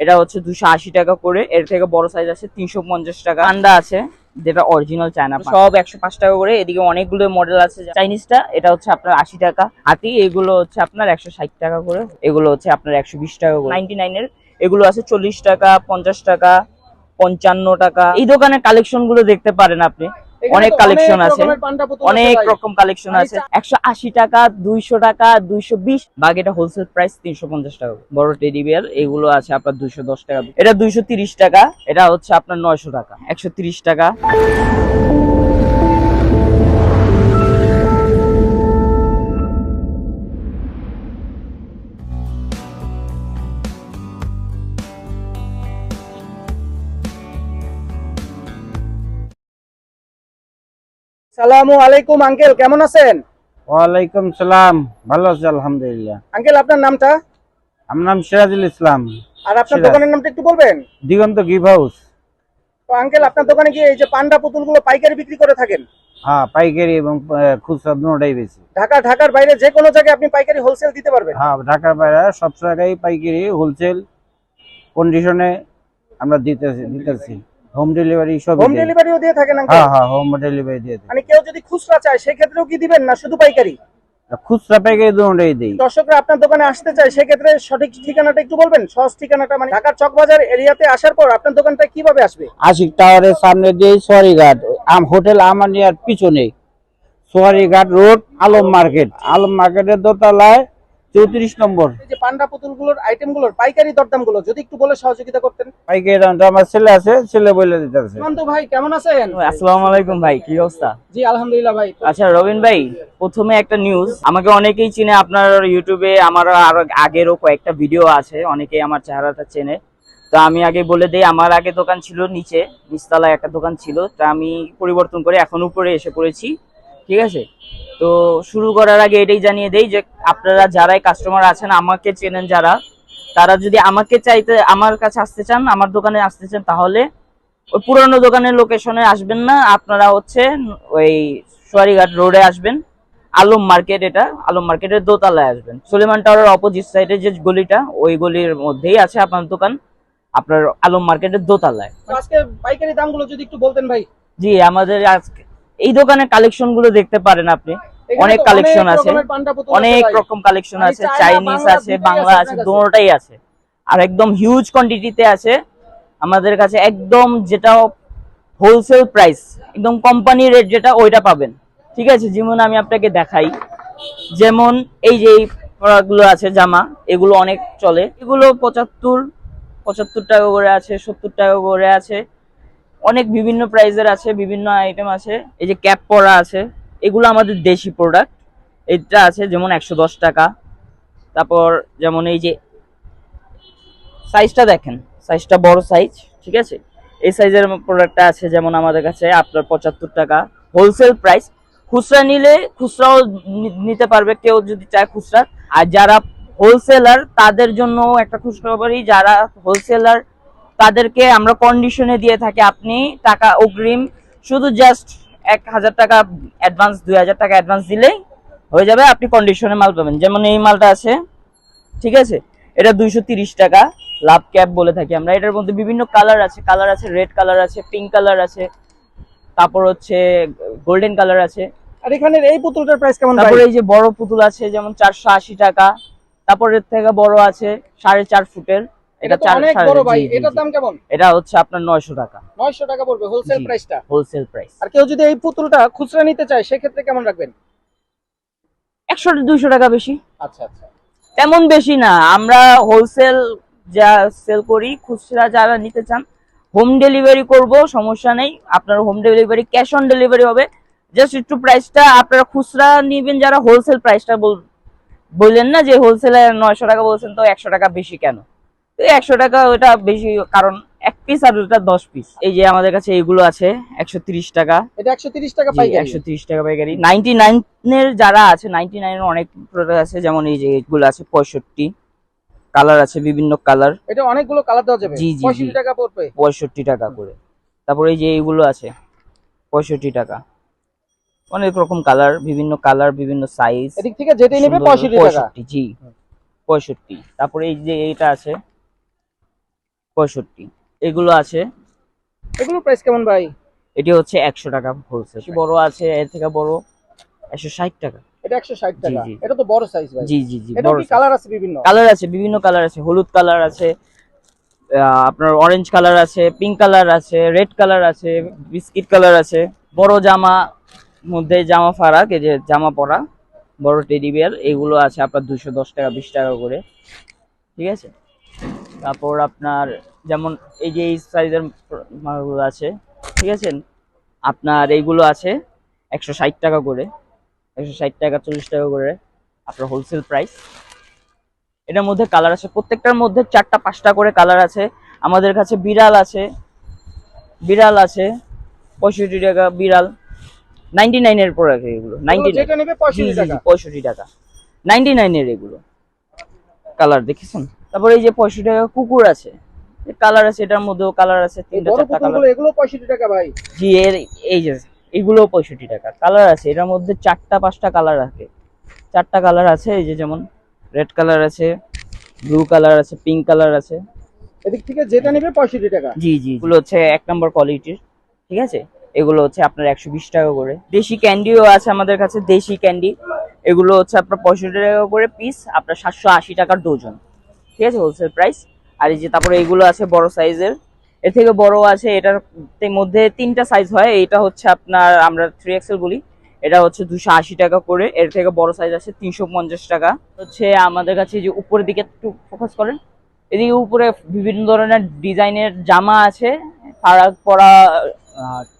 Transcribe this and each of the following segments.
এটা হচ্ছে দুশো আশি টাকা করে। এর থেকে বড় সাইজ আছে তিনশো পঞ্চাশ টাকা। ঠান্ডা আছে, যেটা অরিজিনাল চায়না সব একশো পাঁচ টাকা করে। এদিকে অনেকগুলো মডেল আছে চাইনিজটা এটা হচ্ছে আপনার আশি টাকা। হাতি, এগুলো হচ্ছে আপনার একশো ষাট টাকা করে। এগুলো হচ্ছে আপনার একশো বিশ টাকা করে। নাইনটি নাইনের এগুলো আছে চল্লিশ টাকা, পঞ্চাশ টাকা, পঞ্চান্ন টাকা। এই দোকানের কালেকশনগুলো দেখতে পারেন আপনি। অনেক কালেকশন আছে। অনেক রকম কালেকশন আছে। একশো আশি টাকা দুইশো টাকা দুইশো বিশ। বাঘ এটা হোলসেল প্রাইস তিনশো পঞ্চাশ টাকা। বড় টেডি বিয়ার এগুলো আছে আপনার দুইশো দশ টাকা। এটা দুইশো তিরিশ টাকা এটা হচ্ছে আপনার নয়শো টাকা। একশো তিরিশ টাকা। সালামু আলাইকুম আঙ্কেল কেমন আছেন? ওয়ালাইকুম সালাম ভালো আছি আলহামদুলিল্লাহ। আঙ্কেল আপনার নামটা? আমার নাম সিরাজুল ইসলাম। আর আপনার দোকানের নামটা একটু বলবেন? Diganta give house. তো আঙ্কেল আপনার দোকানে কি এই যে পান্ডা পুতুলগুলো পাইকারি বিক্রি করে থাকেন? হ্যাঁ পাইকারি এবং খুচরা দুটাই বেশি। ঢাকা ঢাকার বাইরে যে কোনো জায়গায় আপনি পাইকারি হোলসেল দিতে পারবেন। হ্যাঁ ঢাকার বাইরে সব জায়গায় পাইকারি হোলসেল কন্ডিশনে আমরা দিতেছি দিতেছি। হোম ডেলিভারি সব হোম ডেলিভারিও দিয়ে থাকেন হ্যাঁ হ্যাঁ হোম ডেলিভারি দিয়ে মানে কেউ যদি খুচরা চায় সেক্ষেত্রেও কি দিবেন না? শুধু পাইকারি? খুচরা পাইকারি দুটাই দিই। দর্শকরা আপনার দোকানে আসতে চায় সেক্ষেত্রে সঠিক ঠিকানাটা একটু বলবেন? সহজ ঠিকানাটা মানে ঢাকার চকবাজার এরিয়াতে আসার পর আপনার দোকানটা কীভাবে আসবে? আশিক টাওয়ারের সামনে দিয়ে সোয়ারিঘাট আম হোটেল আমানিয়ার পিছনে। Sowarighat road Alam market. Alam মার্কেটের দোতলায় চৌত্রিশ নম্বর। যে পান্ডা পুতুলগুলোর আইটেমগুলোর পাইকারি দরদামগুলো যদি একটু বলে সহযোগিতা করতেন। পাইকারি দামটা আমার ছেলে আছে ছেলে বলে দিতেছে। সুমন্ত ভাই কেমন আছেন? আসসালামু আলাইকুম ভাই কি অবস্থা? জি আলহামদুলিল্লাহ ভাই। আচ্ছা রবিন ভাই প্রথমে একটা নিউজ আমাকে অনেকেই চিনে আপনার ইউটিউবে আমার আরও আগেরও কয়েকটা ভিডিও আছে অনেকেই আমার চেহারাটা চেনে। তো আমি আগে বলে দেই আমার আগে দোকান ছিল নিচে নিচতলায় একটা দোকান ছিল। তা আমি পরিবর্তন করে এখন উপরে এসে পড়েছি। ঠিক আছে? তো শুরু করার আগে এটাই জানিয়ে দেই যে আপনারা যারাই কাস্টমার আছেন আমাকে চেনেন যারা তারা যদি আমাকে চাইতে আমার কাছে আসতে চান আমার দোকানে আসতে চান তাহলে ওই পুরনো দোকানের লোকেশনে আসবেন না। আপনারা হচ্ছে ওই সোয়ারিঘাট রোডে আসবেন। আলম মার্কেট এটা আলম মার্কেটের দোতলায় আসবেন। সুলেমান টাওয়ারের অপোজিট সাইডে যে গলিটা ওই গলির মধ্যেই আছে আপনার দোকান। আপনার আলম মার্কেটের দোতলায়। আজকে পাইকারি দামগুলো যদি একটু বলতেন ভাই। জি আমাদের আজকে এই দোকানের কালেকশনগুলো দেখতে পারেন আপনি। অনেক কালেকশন আছে। অনেক রকম কালেকশন মানে আছে। চাইনিজ আছে বাংলা আছে। দুটোটাই আছে। আর একদম হিউজ কোয়ান্টিটিতে আছে। আমাদের কাছে একদম যেটা হোলসেল প্রাইস একদম কোম্পানি রেট যেটা ওইটা পাবেন। ঠিক আছে যেমন আমি আপনাকে দেখাই। যেমন এই যে প্রোডাক্টগুলো আছে জামা এগুলো অনেক চলে। এগুলো পঁচাত্তর পঁচাত্তর টাকা করে আছে সত্তর টাকা করে আছে। অনেক বিভিন্ন প্রাইজের আছে, বিভিন্ন আইটেম আছে। এই যে ক্যাপ পরা আছে, এগুলো আমাদের দেশি প্রোডাক্ট এটা আছে যেমন একশো দশ টাকা। তারপর যেমন এই যে সাইজটা দেখেন সাইজটা বড় সাইজ ঠিক আছে? এই সাইজের প্রোডাক্টটা আছে যেমন আমাদের কাছে আপনার পঁচাত্তর টাকা। হোলসেল প্রাইস খুচরা নিলে খুচরাও নিতে পারবে, কেউ যদি চায় খুচরা। আর যারা হোলসেলার তাদের জন্য একটা খুচরাবারি যারা হোলসেলার তাদেরকে আমরা কন্ডিশনে দিয়ে থাকি। আপনি টাকা অগ্রিম শুধু জাস্ট এক হাজার টাকা অ্যাডভান্স দুই হাজার টাকা অ্যাডভান্স দিলেই হয়ে যাবে আপনি কন্ডিশনে মাল পাবেন। যেমন এই মালটা আছে ঠিক আছে? এটা দুইশো তিরিশ টাকা লাভ ক্যাপ বলে থাকি আমরা। এটার মধ্যে বিভিন্ন কালার আছে। কালার আছে রেড কালার আছে পিঙ্ক কালার আছে তারপর হচ্ছে গোল্ডেন কালার আছে। আর এখানের এই পুতুলটার প্রাইস কেমন এই যে বড় পুতুল আছে যেমন চারশো আশি টাকা তারপর এর থেকে বড় আছে সাড়ে চার ফুটের। এটা অনেক বড় ভাই এটার দাম কেমন? এটা হচ্ছে আপনার নয়শো টাকা। 900 টাকা পড়বে হোলসেল প্রাইসটা হোলসেল প্রাইস আর কেউ যদি এই পুতুলটা খুচরা নিতে চায় সেক্ষেত্রে কেমন রাখবেন? একশো দুইশো টাকা বেশি। আচ্ছা আচ্ছা। তেমন বেশি না আমরা হোলসেল যা সেল করি খুচরা যারা নিতে চান হোম ডেলিভারি করব সমস্যা নেই। আপনার home delivery cash on delivery হবে। জাস্ট একটু প্রাইসটা আপনারা খুচরা নিবেন যারা হোলসেল প্রাইসটা বল বললেন না যে হোলসেলে নয়শো টাকা বলছেন তো একশো টাকা বেশি কেন? একশো টাকা ওটা বেশি কারণ এক পিস আর ওটা দশ পিস এই যে আমাদের কাছে এইগুলো আছে একশো তিরিশ টাকা। এটা 130 টাকা পাইকারি। একশো তিরিশ টাকা পাইকারি। নাইনটি নাইনের যারা আছে নাইনটি নাইনের অনেক প্রোডাক্ট আছে যেমন এই যে এগুলো আছে পঁয়ষট্টি। কালার আছে বিভিন্ন কালার এটা অনেকগুলো কালার দেওয়া যাবে। জি, জি, 65 জি। টাকা পড়বে। পঁয়ষট্টি টাকা করে। তারপরে এই যে এইগুলো আছে পঁয়ষট্টি টাকা। অনেক রকম কালার বিভিন্ন কালার বিভিন্ন সাইজ এদিক থেকে যেটাই নেবে 65 টাকা। পঁয়ষট্টি জি। পঁয়ষট্টি। তারপরে এই যে এইটা আছে পঁয়ষট্টি। এগুলো আছে। এগুলোর প্রাইস কেমন ভাই? এটি হচ্ছে একশো টাকা হোলসেল বড় আছে এর থেকে বড় একশো ষাট টাকা। এটা একশো ষাট টাকা। জি। এটা তো বড় সাইজ ভাই। জি জি জি এটা কি কালার আছে বিভিন্ন? কালার আছে বিভিন্ন কালার আছে। হলুদ কালার আছে আপনার অরেঞ্জ কালার আছে পিঙ্ক কালার আছে রেড কালার আছে বিস্কিট কালার আছে। বড় জামা মধ্যে জামা ফারাক এই যে জামা পরা বড় টেডি বিয়ার এগুলো আছে আপনার দুশো দশ টাকা বিশ টাকা করে। ঠিক আছে? তারপর আপনার যেমন এই যে এই সাইজের মালগুলো আছে ঠিক আছে? আপনার এইগুলো আছে একশো ষাট টাকা করে একশো ষাট টাকা চল্লিশ টাকা করে আপনার হোলসেল প্রাইস এটার মধ্যে কালার আছে প্রত্যেকটার মধ্যে চারটা পাঁচটা করে কালার আছে। আমাদের কাছে বিড়াল আছে বিড়াল আছে পঁয়ষট্টি টাকা বিড়াল। নাইনটি নাইনের প্রোডাক্ট এগুলো নাইনটি পঁয়ষট্টি টাকা। নাইনটি নাইনের এগুলো। কালার দেখেছেন? তারপরে এই যে পঁয়ষট্টি টাকা কুকুর আছে কালার আছে এটার মধ্যেও কালার আছে তিনটা চারটা কালার এগুলো পঁয়ষট্টি টাকা ভাই। জি এর এই যে এগুলো পঁয়ষট্টি টাকা। কালার আছে এটার মধ্যে চারটা পাঁচটা কালার আছে। চারটা কালার আছে এই যে যেমন রেড কালার আছে ব্লু কালার আছে পিঙ্ক কালার আছে। এদিক থেকে যেটা নেবে পঁয়ষট্টি টাকা। জি জি এগুলো হচ্ছে এক নম্বর কোয়ালিটির ঠিক আছে? এগুলো হচ্ছে আপনার একশো বিশ টাকা করে। দেশি ক্যান্ডিও আছে আমাদের কাছে দেশি ক্যান্ডি এগুলো হচ্ছে আপনার পঁয়ষট্টি টাকা করে পিস আপনার সাতশো আশি টাকার ডজন ঠিক আছে হোলসেল প্রাইস আর এই যে তারপরে এইগুলো আছে বড় সাইজের এর থেকে বড় আছে, এটার মধ্যে তিনটা সাইজ হয়। এটা হচ্ছে আপনার, আমরা থ্রি এক্সেল বলি। এটা হচ্ছে দুশো আশি টাকা করে। এর থেকে বড় সাইজ আছে তিনশো পঞ্চাশ টাকা। হচ্ছে আমাদের কাছে যে উপরের দিকে একটু ফোকাস করেন। এদিকে উপরে বিভিন্ন ধরনের ডিজাইনের জামা আছে। ফারাক পরা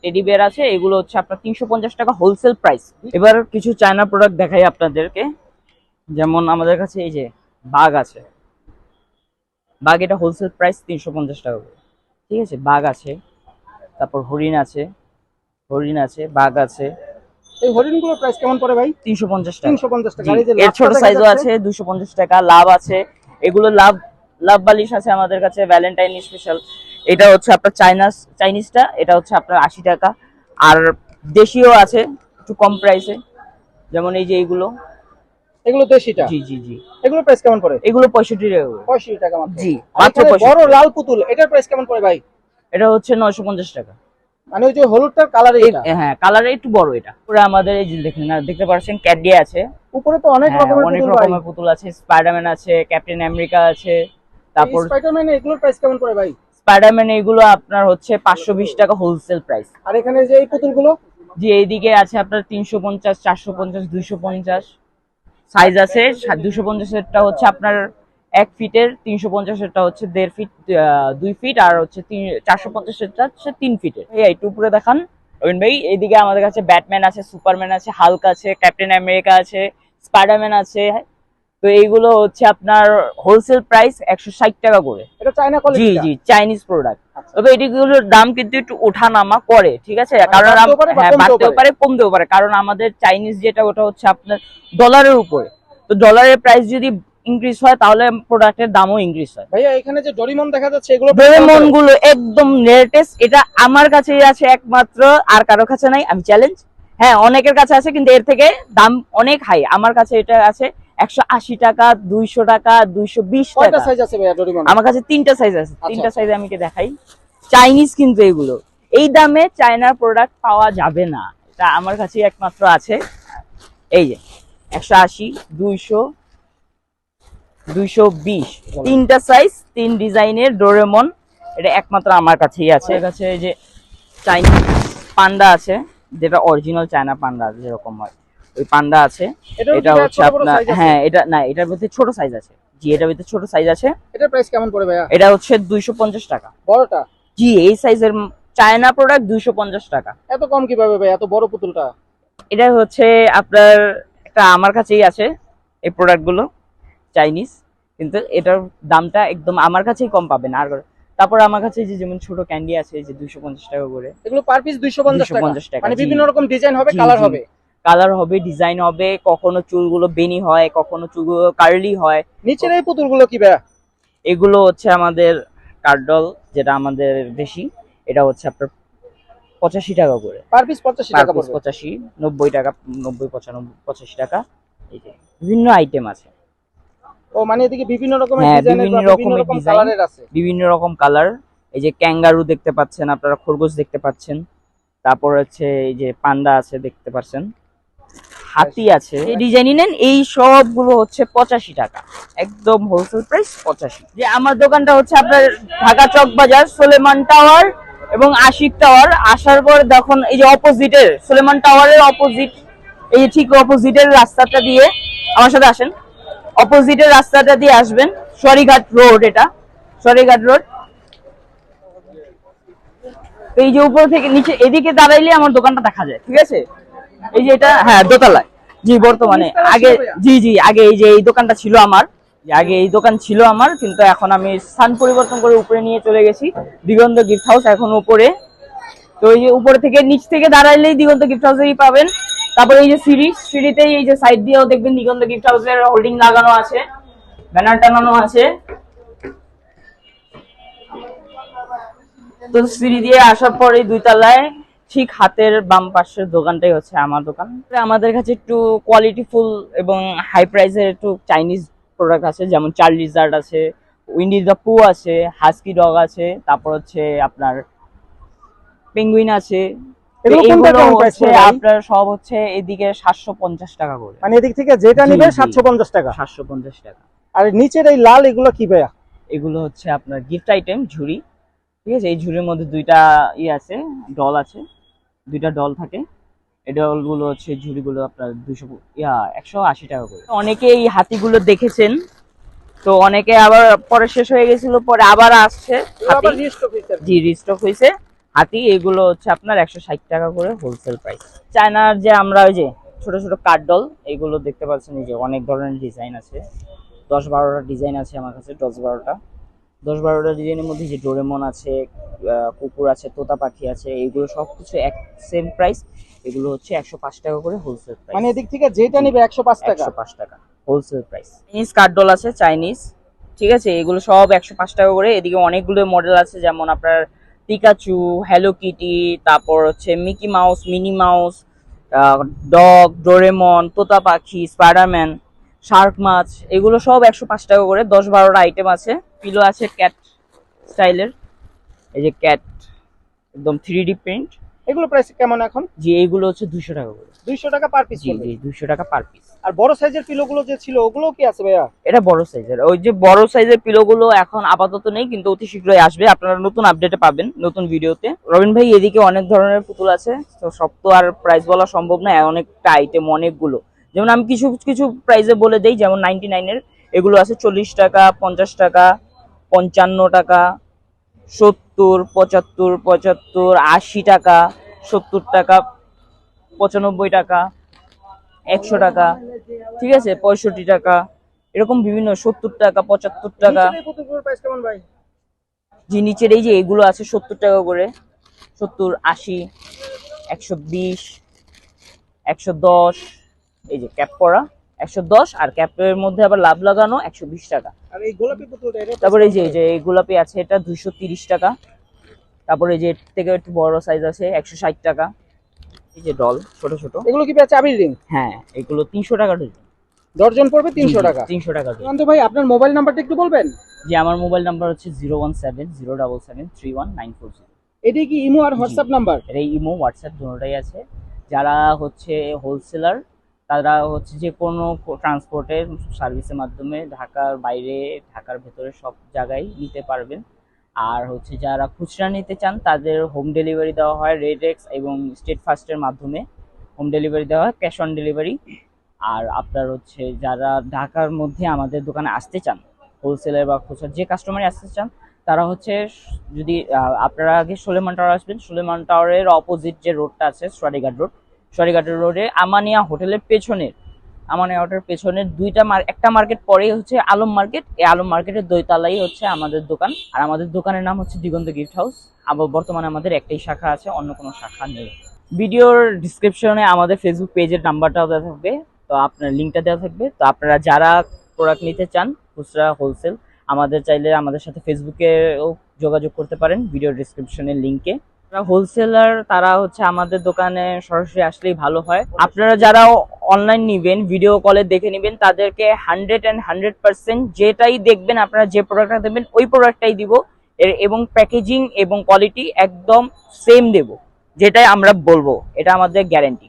টেডি বেয়ার আছে। এগুলো হচ্ছে আপনার তিনশো পঞ্চাশ টাকা হোলসেল প্রাইস এবার কিছু চায়না প্রোডাক্ট দেখাই আপনাদেরকে। যেমন আমাদের কাছে এই যে বাঘ আছে। বাঘ এটা হোলসেল প্রাইস তিনশো পঞ্চাশ টাকা করে। ঠিক আছে? বাঘ আছে তারপর হরিণ আছে হরিণ আছে বাঘ আছে। এই হরিণগুলোর প্রাইস কেমন পড়ে ভাই? তিনশো পঞ্চাশ টাকা। তিনশো পঞ্চাশ টাকা। এর ছোট সাইজও আছে দুশো পঞ্চাশ টাকা। লাভ আছে। এগুলো লাভ লাভ বালিশ আছে আমাদের কাছে ভ্যালেন্টাইন স্পেশাল এটা হচ্ছে আপনার চাইনাস চাইনিজটা এটা হচ্ছে আপনার আশি টাকা। আর দেশীয় আছে একটু কম প্রাইসে যেমন এই যে এইগুলো এগুলো দেশিটা? জি জি জি। এগুলো প্রাইস কেমন পড়ে? এগুলো পঁয়ষট্টি টাকা করে। পঁয়ষট্টি টাকা মাত্র। জি মাত্র বড় লাল পুতুল এটার প্রাইস কেমন পড়ে ভাই? এটা হচ্ছে নয়শো পঞ্চাশ টাকা। মানে ওই যে হলুদটার কালার এই- হ্যাঁ কালারে একটু বড় এটা। পুরো আমাদের এই যে দেখেন না দেখতে পাচ্ছেন ক্যাডি আছে। উপরে তো অনেক হ্যাঁ, রকমের অনেক রকমের পুতুল আছে স্পাইডারম্যান আছে ক্যাপ্টেন আমেরিকা আছে তারপর স্পাইডারম্যান এগুলোর প্রাইস কেমন পড়ে ভাই? স্পাইডারম্যান এগুলো আপনার হচ্ছে পাঁচশো বিশ টাকা হোলসেল প্রাইস আর এখানে যে এই পুতুলগুলো? জি এইদিকে আছে আপনার তিনশো পঞ্চাশ চারশো পঞ্চাশ দুইশো পঞ্চাশ। সাইজ আছে দুশো পঞ্চাশেরটা হচ্ছে আপনার এক ফিটের, তিনশো পঞ্চাশেরটা হচ্ছে দেড় ফিট দুই ফিট, আর হচ্ছে চারশো পঞ্চাশেরটা হচ্ছে তিন ফিটের। এই একটু উপরে দেখান। ভাই এইদিকে আমাদের কাছে ব্যাটম্যান আছে, সুপারম্যান আছে, হাল্ক আছে, ক্যাপ্টেন আমেরিকা আছে, স্পাইডারম্যান আছে তো এইগুলো হচ্ছে আপনার হোলসেল প্রাইস একশো ষাট টাকা করে। জি জি চাইনিজ প্রোডাক্ট আচ্ছা। তবে এটিগুলোর দাম কিন্তু একটু ওঠানামা করে ঠিক আছে? মানে কারণ বাড়তেও হ্যাঁ বাড়তেও। পারে? কমতেও পারে। কারণ আমাদের চাইনিজ যেটা ওটা হচ্ছে আপনার ডলারের উপরে। তো ডলারের প্রাইস যদি ইনক্রিজ হয় তাহলে প্রোডাক্টের দামও ইনক্রিজ হয়। ভাইয়া এখানে যে ডরিমন দেখা যাচ্ছে এগুলো ডোরেমনগুলো একদম লেটেস্ট এটা আমার কাছেই আছে একমাত্র আর কারও কাছে নাই আমি চ্যালেঞ্জ হ্যাঁ অনেকের কাছে আছে কিন্তু এর থেকে দাম অনেক হাই আমার কাছে এটা আছে একশো আশি টাকা দুইশো টাকা দুইশো বিশ আমার কাছে তিনটা সাইজ আছে আচ্ছা। তিনটা সাইজ আমি কে দেখাই। চাইনিজ কিন্তু এগুলো। এই দামে চায়নার প্রোডাক্ট পাওয়া যাবে না। এটা আমার কাছে একমাত্র আছে। এই যে একশো আশি দুইশো দুইশো বিশ। তিনটা সাইজ তিন ডিজাইনের ডোরেমন এটা একমাত্র আমার কাছেই আছে। কাছে এই যে চাইনিজ পান্ডা আছে যেটা অরিজিনাল চায়না পান্ডা যেরকম হয়। ওই পান্ডা আছে। এটা হচ্ছে আপনার হ্যাঁ এটা না এটার ভিতরে ছোট সাইজ আছে। জি এটার ভিতরে ছোট সাইজ আছে। এটার প্রাইস কেমন পড়ে ভাইয়া? এটা হচ্ছে দুইশো পঞ্চাশ টাকা। বড়টা? জি এই সাইজের চায়না প্রোডাক্ট দুইশো পঞ্চাশ টাকা। এত কম কীভাবে ভাই এত বড় পুতুলটা? এটা হচ্ছে আপনার একটা আমার কাছেই আছে এই প্রোডাক্টগুলো চাইনিজ কিন্তু এটার দামটা একদম আমার কাছেই কম পাবেন। আর তারপর আমার কাছে যে যেমন ছোট ক্যান্ডি আছে যে দুইশো পঞ্চাশ টাকা করে। এগুলো পার পিস দুইশো পঞ্চাশ টাকা। 250 টাকা, মানে বিভিন্ন রকম ডিজাইন হবে কালার হবে। কালার হবে ডিজাইন হবে কখনো চুলগুলো বেনি হয় কখনো চুলগুলো কার্লি হয়। নিচের এই পুতুলগুলো কি ভাইয়া? এগুলো হচ্ছে আমাদের কার্ডল যেটা আমাদের বেশি এটা হচ্ছে আপনার পঁচাশি টাকা করে। পার পিস পঁচাশি টাকা পঁচাশি নব্বই টাকা নব্বই পঁচানব্বই পঁচাশি টাকা। এই যে বিভিন্ন আইটেম আছে। ও মানে এদিকে বিভিন্ন রকমের হ্যাঁ, বিভিন্ন রকমের রকম কালারের আছে। বিভিন্ন রকম কালার এই যে ক্যাঙ্গারু দেখতে পাচ্ছেন আপনারা খরগোশ দেখতে পাচ্ছেন। তারপর হচ্ছে এই যে পান্ডা আছে দেখতে পাচ্ছেন। হাতি আছে। এই ডিজাইনই নেন এই সবগুলো হচ্ছে পঁচাশি টাকা। একদম হোলসেল প্রাইস পঁচাশি। যে আমার দোকানটা হচ্ছে আপনার ঢাকা চক বাজার সোলেমান টাওয়ার এবং আশিক টাওয়ার আসার পর দেখুন এই যে অপোজিটের সোলেমান টাওয়ারের অপোজিট এই যে ঠিক অপোজিটের রাস্তাটা দিয়ে আমার সাথে আসেন। অপোজিটের রাস্তাটা দিয়ে আসবেন সরিঘাট রোড এটা সরিঘাট রোড এই যে উপর থেকে নিচে এদিকে দাঁড়াইলে আমার দোকানটা দেখা যায় ঠিক আছে? এই যে এটা হ্যাঁ দোতলায়। জি বর্তমানে। আগে জি জি আগে এই যে এই দোকানটা ছিল আমার আগে এই দোকান ছিল আমার কিন্তু এখন আমি স্থান পরিবর্তন করে উপরে নিয়ে চলে গেছি দিগন্ত গিফট হাউস এখন উপরে। তো এই যে উপরে থেকে নিচ থেকে দাঁড়াইলেই দিগন্ত গিফট হাউসেই পাবেন। তারপরে এই যে সিঁড়ি সিঁড়িতেই এই যে সাইড দিয়েও দেখবেন দিগন্ত গিফট হাউসের হোল্ডিং লাগানো আছে ব্যানার টানানো আছে। তো সিঁড়ি দিয়ে আসার পরে দুই তলায় ঠিক হাতের বাম পাশের দোকানটাই হচ্ছে আমার দোকান। আমাদের কাছে একটু কোয়ালিটিফুল এবং হাই প্রাইসের একটু চাইনিজ প্রোডাক্ট আছে যেমন চার্লি জার্ড আছে উইন্ডি দ্য পু আছে হাস্কি ডগ আছে তারপর হচ্ছে আপনার পেঙ্গুইন আছে? আপনার সব হচ্ছে এদিকে সাতশো পঞ্চাশ টাকা করে। মানে এদিক থেকে যেটা নিবে সাতশো পঞ্চাশ টাকা। সাতশো পঞ্চাশ টাকা। আর নিচের এই লাল এগুলো কি ভাইয়া? এগুলো হচ্ছে আপনার গিফট আইটেম ঝুড়ি। ঠিক আছে? এই ঝুড়ির মধ্যে দুইটা ই আছে ডল আছে। দুইটা ডল থাকে। এই ডলগুলো হচ্ছে ঝুড়িগুলো আপনার দুশো ইয়া একশো আশি টাকা করে। অনেকে এই হাতিগুলো দেখেছেন। তো অনেকে আবার পরে শেষ হয়ে গেছিল পরে আবার আসছে জি রিস্টক হয়েছে। হাতি এগুলো হচ্ছে আপনার একশো ষাট টাকা করে হোলসেল প্রাইস চায়নার যে আমরা ওই যে ছোট ছোট কাঠ ডল এগুলো দেখতে পাচ্ছেন এই যে অনেক ধরনের ডিজাইন আছে। দশ বারোটা ডিজাইন আছে আমার কাছে দশ বারোটা। দশ বারোটা ডিজাইনের মধ্যে যে ডোরেমন আছে কুকুর আছে তোতা পাখি আছে এগুলো সব কিছু এক সেম প্রাইস এগুলো হচ্ছে একশো পাঁচ টাকা করে হোলসেল প্রাইস মানে এদিক থেকে যেটা নেবে একশো পাঁচ টাকা? একশো পাঁচ টাকা হোলসেল প্রাইস চাইনিজ কাঠডল আছে চাইনিজ ঠিক আছে? এগুলো সব একশো পাঁচ টাকা করে। এদিকে অনেকগুলো মডেল আছে যেমন আপনার পিকাচু হ্যালো কিটি তারপর হচ্ছে Mickey Mouse Minnie Mouse dog Doraemon তোতা পাখি স্পাইডারম্যান শার্ক মাছ এগুলো সব একশো পাঁচ টাকা করে দশ বারোটা আইটেম আছে। পিলো আছে ক্যাট স্টাইলের এই যে ক্যাট একদম থ্রি ডি প্রিন্ট এগুলো প্রাইস কেমন এখন? জি এইগুলো হচ্ছে দুশো টাকা করে। দুইশো টাকা পার পিস জি জি দুশো টাকা পার পিস আর বড় সাইজের পিলোগুলো যে ছিল ওগুলো কি আছে ভাইয়া? এটা বড় সাইজের ওই যে বড় সাইজের পিলোগুলো এখন আপাতত নেই কিন্তু অতি শীঘ্রই আসবে। আপনারা নতুন আপডেটে পাবেন নতুন ভিডিওতে রবিন ভাই এদিকে অনেক ধরনের পুতুল আছে তো সব তো আর প্রাইস বলা সম্ভব না অনেকটা আইটেম অনেকগুলো। যেমন আমি কিছু কিছু প্রাইসে বলে দেই যেমন নাইনটি নাইনের এগুলো আছে চল্লিশ টাকা পঞ্চাশ টাকা পঞ্চান্ন টাকা সত্তর পঁচাত্তর পঁচাত্তর আশি টাকা সত্তর টাকা পঁচানব্বই টাকা একশো টাকা ঠিক আছে পঁয়ষট্টি টাকা এরকম বিভিন্ন সত্তর টাকা পঁচাত্তর টাকা। যে নিচের এই যে এগুলো আছে সত্তর টাকা করে সত্তর আশি একশো বিশ একশো দশ এই যে ক্যাপ পরা একশো দশ আর ক্যাপের মধ্যে আবার লাভ লাগানো একশো বিশ টাকা। তারপরে এই যে এই যে এই গোলাপি আছে এটা দুশো তিরিশ টাকা। তারপরে এই যে এর থেকে একটু বড় সাইজ আছে একশো ষাট টাকা। এই যে ডল ছোট ছোট। এগুলো কি ভাই চাবির রিং? হ্যাঁ এগুলো তিনশো টাকা ডজন দর্জন পড়বে তিনশো টাকা। তিনশো টাকা সুকান্ত ভাই আপনার মোবাইল নাম্বারটা একটু বলবেন? যে আমার মোবাইল নাম্বার হচ্ছে zero one seven zero double seven three one nine four zero. এটি কি ইমো আর হোয়াটসঅ্যাপ নাম্বার? এই ইমো হোয়াটসঅ্যাপ দুটোটাই আছে। যারা হচ্ছে হোলসেলার তারা হচ্ছে যে কোনো ট্রান্সপোর্টের সার্ভিসের মাধ্যমে ঢাকার বাইরে, ঢাকার ভেতরে সব জায়গায় নিতে পারবেন। আর হচ্ছে যারা খুচরা নিতে চান, তাদের হোম ডেলিভারি দেওয়া হয় রেডেক্স এবং স্টেট ফাস্টের মাধ্যমে। হোম ডেলিভারি দেওয়া হয় ক্যাশ অন ডেলিভারি আর আপনার হচ্ছে যারা ঢাকার মধ্যে আমাদের দোকানে আসতে চান হোলসেলার বা খুচরা যে কাস্টমারই আসতে চান, তারা হচ্ছে যদি আপনারা আগে সোলেমান টাওয়ার আসবেন সোলেমান টাওয়ারের অপোজিট যে রোডটা আছে সোয়ারিঘাট রোড সোয়ারিঘাট রোডে আমানিয়া হোটেলের পেছনের, আমানিয়া হোটেলের পেছনের দুইটা একটা মার্কেট পরেই হচ্ছে আলম মার্কেট। এই আলম মার্কেটের দইতলাই হচ্ছে আমাদের দোকান। আর আমাদের দোকানের নাম হচ্ছে দিগন্ত গিফট হাউস। আবার বর্তমানে আমাদের একটাই শাখা আছে, অন্য কোনো শাখা নেই। ভিডিওর ডিসক্রিপশনে আমাদের ফেসবুক পেজের নাম্বারটাও দেওয়া থাকবে। তো আপনার লিঙ্কটা দেওয়া থাকবে। তো আপনারা যারা প্রোডাক্ট নিতে চান, খুচরা হোলসেল আমাদের চাইলে আমাদের সাথে ফেসবুকেও যোগাযোগ করতে পারেন। ভিডিও ডিসক্রিপশনের লিঙ্কে হোলসেলার তারা হচ্ছে আমাদের দোকানে সরাসরি আসলেই ভালো হয়। আপনারা যারা অনলাইন নিবেন ভিডিও কলে দেখে নেবেন, তাদেরকে হান্ড্রেড অ্যান্ড হান্ড্রেড পার্সেন্ট যেটাই দেখবেন, আপনারা যে প্রোডাক্টটা দেবেন, ওই প্রোডাক্টটাই দিব। এর- এবং প্যাকেজিং এবং কোয়ালিটি একদম সেম দেব, যেটাই আমরা বলব, এটা আমাদের গ্যারেন্টি